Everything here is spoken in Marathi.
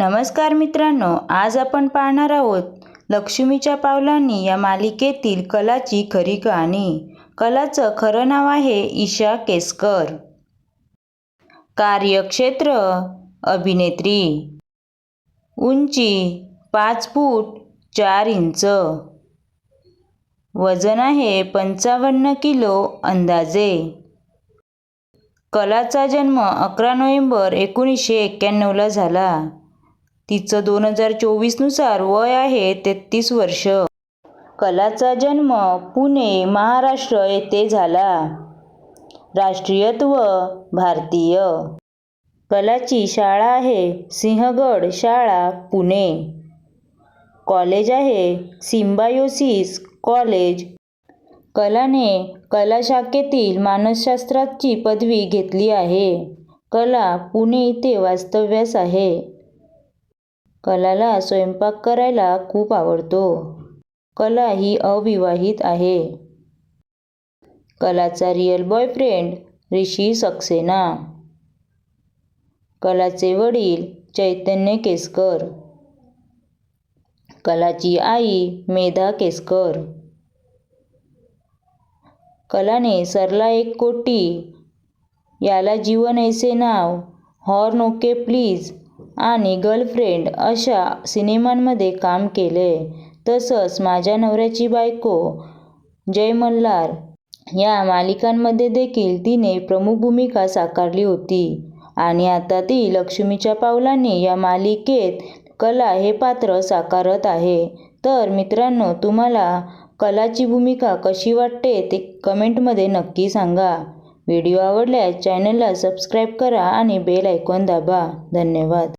नमस्कार मित्रांनो आज आपण पाहणार आहोत लक्ष्मीच्या पावलांनी या मालिकेतील कलाची खरी कहाणी. कलाचं खरं नाव आहे ईशा केसकर. कार्यक्षेत्र अभिनेत्री. उंची पाच फूट चार इंच. वजन आहे पंचावन्न किलो अंदाजे. कलाचा जन्म अकरा नोव्हेंबर एकोणीसशे एक्क्याण्णवला झाला. तिचं दोन हजार चोवीसनुसार वय आहे तेहतीस वर्ष. कलाचा जन्म पुणे महाराष्ट्र येथे झाला. राष्ट्रीयत्व भारतीय. कलाची शाळा आहे सिंहगड शाळा पुणे. कॉलेज आहे सिम्बायोसिस कॉलेज. कलाने कला शाखेतील मानसशास्त्राची पदवी घेतली आहे. कला पुणे इथे वास्तव्यास आहे. कलाला स्वयंपाक करायला खूप आवडतो. कला ही अविवाहित आहे. कलाचा रिअल बॉयफ्रेंड ऋषी सक्सेना. कलाचे वडील चैतन्य केसकर. कलाची आई मेधा केसकर. कलाने सरला एक कोटी. याला जीवन ऐसे नाव. हॉर्न ओके प्लीज आणि गर्लफ्रेंड अशा सिनेमांमध्ये काम केले. तसंच माझ्या नवऱ्याची बायको जय मल्हार या मालिकांमध्ये देखील तिने प्रमुख भूमिका साकारली होती. आणि आता ती लक्ष्मीच्या पावलांनी या मालिकेत कला हे पात्र साकारत आहे. तर मित्रांनो तुम्हाला कलाची भूमिका कशी वाटते ते कमेंटमध्ये नक्की सांगा. व्हिडिओ आवडल्यास चॅनलला सबस्क्राईब करा आणि बेल आयकॉन दाबा. धन्यवाद.